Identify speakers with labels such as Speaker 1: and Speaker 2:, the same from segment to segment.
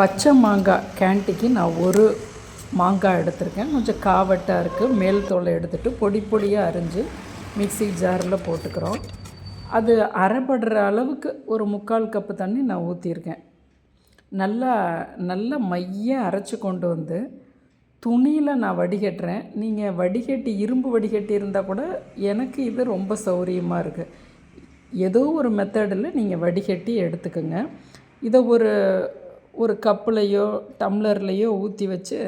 Speaker 1: பச்சை மாங்காய் கேண்டிக்கு நான் ஒரு மாங்காய் எடுத்திருக்கேன். கொஞ்சம் காவட்டாக இருக்குது மேல் தோலை எடுத்துகிட்டு பொடி பொடியாக அரிஞ்சு மிக்சி ஜாரில் போட்டுக்கிறோம். அது அரைப்படுற அளவுக்கு ஒரு முக்கால் கப்பு தண்ணி நான் ஊற்றியிருக்கேன் நல்லா நல்லா மைய அரைச்சி கொண்டு வந்து துணியில் நான் வடிகட்டுறேன். நீங்கள் வடிகட்டி இரும்பு வடிகட்டி இருந்தால் கூட எனக்கு இது ரொம்ப சௌரியமாக இருக்குது ஏதோ ஒரு மெத்தடில் நீங்கள் வடிகட்டி எடுத்துக்கோங்க. இதை ஒரு ஒரு கப்புலையோ டம்ளர்லேயோ ஊற்றி வச்சு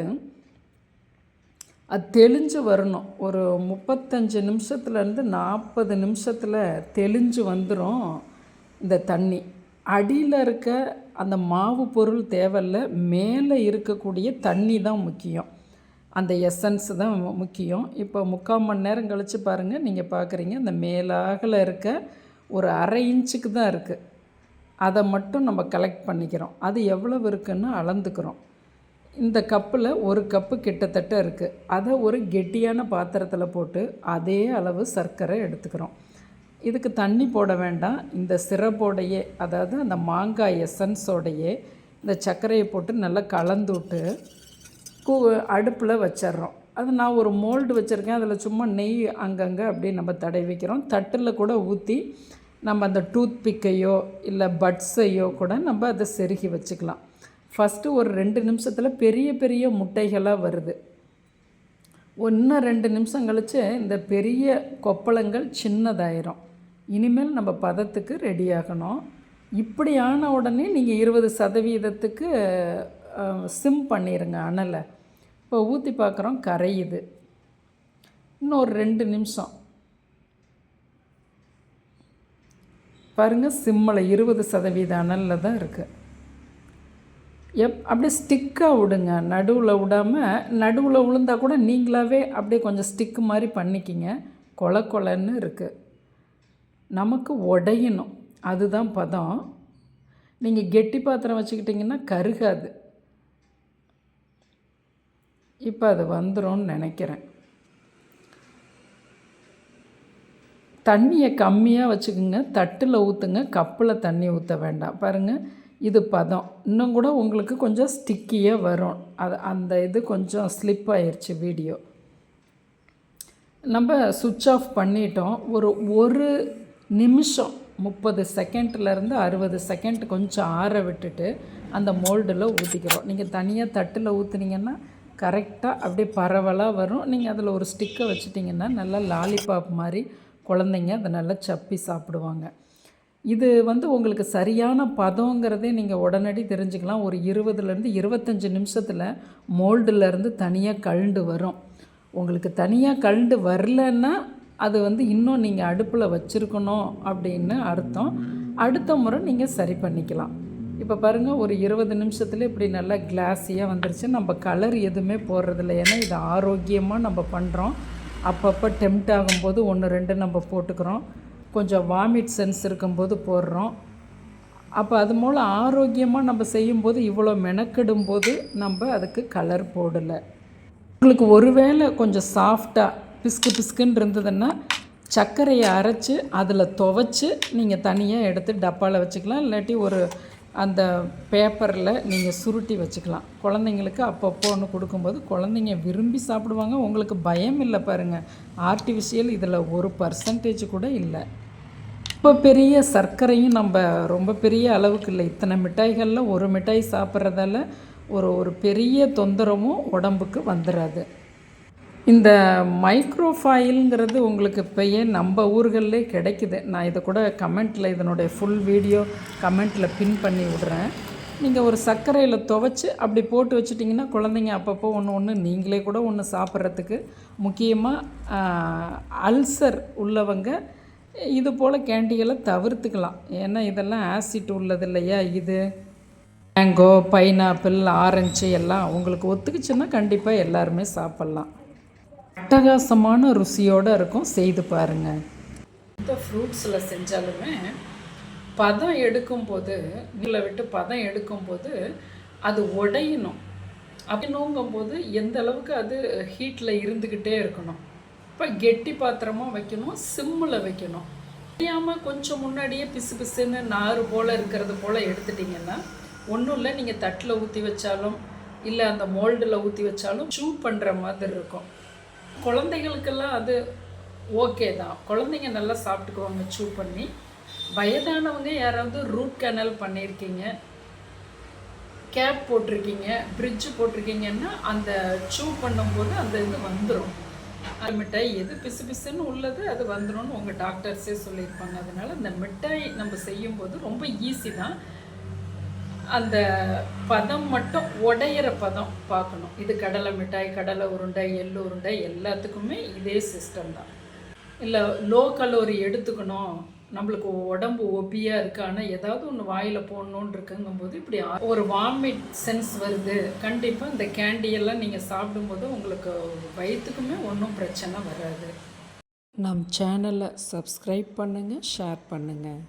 Speaker 1: அது தெளிஞ்சு வரணும். ஒரு முப்பத்தஞ்சு நிமிஷத்துலேருந்து நாற்பது நிமிஷத்தில் தெளிஞ்சு வந்துடும் இந்த தண்ணி. அடியில் இருக்க அந்த மாவு பொருள் தேவையில்ல மேலே இருக்கக்கூடிய தண்ணி தான் முக்கியம். அந்த எசன்ஸ் தான் முக்கியம். இப்போ முக்கால் மணி நேரம் கழித்து பாருங்கள் நீங்கள் பார்க்குறீங்க அந்த மேலாகல இருக்க ஒரு அரை இன்ச்சுக்கு தான் இருக்குது அதை மட்டும் நம்ம கலெக்ட் பண்ணிக்கிறோம். அது எவ்வளவு இருக்குன்னு அளந்துக்கிறோம். இந்த கப்பில் ஒரு கப்பு கிட்டத்தட்ட இருக்குது அதை ஒரு கெட்டியான பாத்திரத்தில் போட்டு அதே அளவு சர்க்கரை எடுத்துக்கிறோம். இதுக்கு தண்ணி போட வேண்டாம். இந்த சிரப்போடையே அதாவது அந்த மாங்காய் எசன்ஸோடையே இந்த சர்க்கரையை போட்டு நல்லா கலந்து விட்டு கூ அடுப்பில் வச்சிடுறோம். அது நான் ஒரு மோல்டு வச்சுருக்கேன். அதில் சும்மா நெய் அங்கங்கே அப்படியே நம்ம தடவி வைக்கிறோம். தட்டில் கூட ஊற்றி நம்ம அந்த டூத் பிக்கையோ இல்லை பட்ஸையோ கூட நம்ம அதை செருகி வச்சுக்கலாம். ஃபஸ்ட்டு ஒரு ரெண்டு நிமிஷத்தில் பெரிய பெரிய முட்டைகளாக வருது. ஒன்று ரெண்டு நிமிஷம் கழித்து இந்த பெரிய கொப்பளங்கள் சின்னதாயிரும். இனிமேல் நம்ம பதத்துக்கு ரெடி ஆகணும். இப்படி ஆன உடனே நீங்கள் இருபது சதவீதத்துக்கு சிம் பண்ணிடுங்க அனலை. இப்போ ஊற்றி பார்க்குறோம் கரையுது. இன்னும் ஒரு ரெண்டு நிமிஷம். பாருங்கள் சிம்மில் இருபது சதவீத அனலில் தான் இருக்குது எப் அப்படியே ஸ்டிக்காக விடுங்க. நடுவில் விடாமல் நடுவில் விழுந்தா கூட நீங்களாவே அப்படியே கொஞ்சம் ஸ்டிக்கு மாதிரி பண்ணிக்கிங்க. கொல கொலன்னு இருக்குது நமக்கு உடையணும். அதுதான் பதம். நீங்கள் கெட்டி பாத்திரம் வச்சுக்கிட்டிங்கன்னா கருகாது. இப்போ அது வந்துடும் நினைக்கிறேன். தண்ணியை கம்மியாக வச்சுக்கோங்க தட்டில் ஊற்றுங்க கப்பில் தண்ணி ஊற்ற வேண்டாம். பாருங்கள் இது பதம். இன்னும் கூட உங்களுக்கு கொஞ்சம் ஸ்டிக்கியாக வரும். அது அந்த இது கொஞ்சம் ஸ்லிப் ஆயிடுச்சு வீடியோ. நம்ம சுவிட்ச் ஆஃப் பண்ணிட்டோம். ஒரு ஒரு நிமிஷம் முப்பது செகண்ட்லேருந்து அறுபது செகண்ட் கொஞ்சம் ஆற விட்டுட்டு அந்த மோல்டில் ஊற்றிக்கிறோம் நீங்கள் தனியாக தட்டில் ஊற்றுனீங்கன்னா கரெக்டாக அப்படியே பரவலாக வரும். நீங்கள் அதில் ஒரு ஸ்டிக்கை வச்சுட்டிங்கன்னா நல்லா லாலிபாப் மாதிரி குழந்தைங்க அதை நல்லா சப்பி சாப்பிடுவாங்க. இது வந்து உங்களுக்கு சரியான பதங்கிறதே நீங்கள் உடனடி தெரிஞ்சுக்கலாம். ஒரு இருபதுலேருந்து இருபத்தஞ்சி நிமிஷத்தில் மோல்டுலேருந்து தனியாக கழண்டு வரும். உங்களுக்கு தனியாக கழண்டு வரலன்னா அது வந்து இன்னும் நீங்கள் அடுப்பில் வச்சுருக்கணும் அப்படின்னு அர்த்தம். அடுத்த முறை நீங்கள் சரி பண்ணிக்கலாம். இப்போ பாருங்கள் ஒரு இருபது நிமிஷத்துல இப்படி நல்லா கிளாஸியாக வந்துருச்சு. நம்ம கலர் எதுவுமே போடுறதில்ல. ஏன்னா இது ஆரோக்கியமாக நம்ம பண்ணுறோம் அப்பப்போ டெம்ட் ஆகும்போது ஒன்று ரெண்டு நம்ம போட்டுக்கிறோம். கொஞ்சம் வாமிட் சென்ஸ் இருக்கும்போது போடுறோம். அப்போ அது மூலம் ஆரோக்கியமாக நம்ம செய்யும்போது இவ்வளோ மெனக்கெடும்போது நம்ம அதுக்கு கலர் போடலை. உங்களுக்கு ஒருவேளை கொஞ்சம் சாஃப்டாக பிஸ்கு பிஸ்குன்னு இருந்ததுன்னா சர்க்கரையை அரைச்சி அதில் துவைச்சி நீங்கள் தனியாக எடுத்து டப்பாவில் வச்சுக்கலாம். இல்லாட்டி ஒரு அந்த பேப்பரில் நீங்கள் சுருட்டி வச்சுக்கலாம். குழந்தைங்களுக்கு அப்பப்போ ஒன்று கொடுக்கும்போது குழந்தைங்க விரும்பி சாப்பிடுவாங்க. உங்களுக்கு பயம் இல்லை பாருங்கள் ஆர்டிஃபிஷியல் இதில் ஒரு பர்சன்டேஜ் கூட இல்லை. இப்போ பெரிய சர்க்கரையும் நம்ம ரொம்ப பெரிய அளவுக்கு இல்லை. இத்தனை மிட்டாய்களில் ஒரு மிட்டாய் சாப்பிட்றதால ஒரு ஒரு பெரிய தொந்தரவும் உடம்புக்கு வந்துடாது இந்த மைக்ரோஃபாயிலுங்கிறது உங்களுக்கு இப்போயே நம்ம ஊர்கள்லே கிடைக்குது. நான் இதை கூட கமெண்ட்டில் இதனுடைய ஃபுல் வீடியோ கமெண்ட்டில் பின் பண்ணி விடுறேன். நீங்கள் ஒரு சர்க்கரையில் துவைச்சி அப்படி போட்டு வச்சிட்டிங்கன்னா குழந்தைங்க அப்பப்போ ஒன்று ஒன்று நீங்களே கூட ஒன்று சாப்பிட்றதுக்கு முக்கியமாக அல்சர் உள்ளவங்க இது போல் கேண்டிகளை தவிர்த்துக்கலாம். ஏன்னா இதெல்லாம் ஆசிட் உள்ளது இல்லையா இது? மேங்கோ பைனாப்பிள் ஆரஞ்சு எல்லாம் உங்களுக்கு ஒத்துக்குச்சுன்னா கண்டிப்பாக எல்லாருமே சாப்பிட்லாம். அட்டகாசமான ருசியோடு இருக்கும். செய்து பாருங்கள் இந்த ஃப்ரூட்ஸில் செஞ்சாலுமே பதம் எடுக்கும்போது நீல விட்டு பதம் எடுக்கும்போது அது உடையணும். அப்படின்னுங்கும்போது எந்த அளவுக்கு அது ஹீட்டில் இருந்துக்கிட்டே இருக்கணும். இப்போ கெட்டி பாத்திரமாக வைக்கணும் சிம்மில் வைக்கணும். தெரியாமல் கொஞ்சம் முன்னாடியே பிசு பிசுன்னு நாறு போல் இருக்கிறது போல் எடுத்துட்டிங்கன்னா ஒன்றும் இல்லை நீங்கள் தட்டில் ஊற்றி வச்சாலும் இல்லை அந்த மோல்டில் ஊற்றி வச்சாலும் சூ பண்ணுற மாதிரி இருக்கும். குழந்தைகளுக்கெல்லாம் அது ஓகே தான். குழந்தைங்க நல்லா சாப்பிட்டுக்குவாங்க சூ பண்ணி. வயதானவங்க யாராவது ரூட் கேனல் பண்ணியிருக்கீங்க கேப் போட்டிருக்கீங்க பிரிட்ஜ் போட்டிருக்கீங்கன்னா அந்த சூ பண்ணும்போது அந்த இது வந்துடும் அது மிட்டாய் எது பிசு பிசுன்னு உள்ளது அது வந்துடும்னு உங்கள் டாக்டர்ஸே சொல்லியிருப்பாங்க. அதனால் இந்த மிட்டாய் நம்ம செய்யும்போது ரொம்ப ஈஸி தான். அந்த பதம் மட்டும் உடையிற பதம் பார்க்கணும். இது கடலை மிட்டாய் கடலை உருண்டை எள்ளு உருண்டை எல்லாத்துக்குமே இதே சிஸ்டம் தான். இல்லை லோ கலோரி எடுத்துக்கணும். நம்மளுக்கு உடம்பு ஒப்பியாக இருக்குது ஆனால் ஏதாவது ஒன்று வாயில் போடணுன்னு இருக்குங்கும்போது இப்படி ஒரு வாமிட் சென்ஸ் வருது. கண்டிப்பாக இந்த கேண்டியெல்லாம் நீங்கள் சாப்பிடும்போது உங்களுக்கு வயிற்றுக்குமே ஒன்றும் பிரச்சனை வராது. நம் சேனலை சப்ஸ்கிரைப் பண்ணுங்கள் ஷேர் பண்ணுங்கள்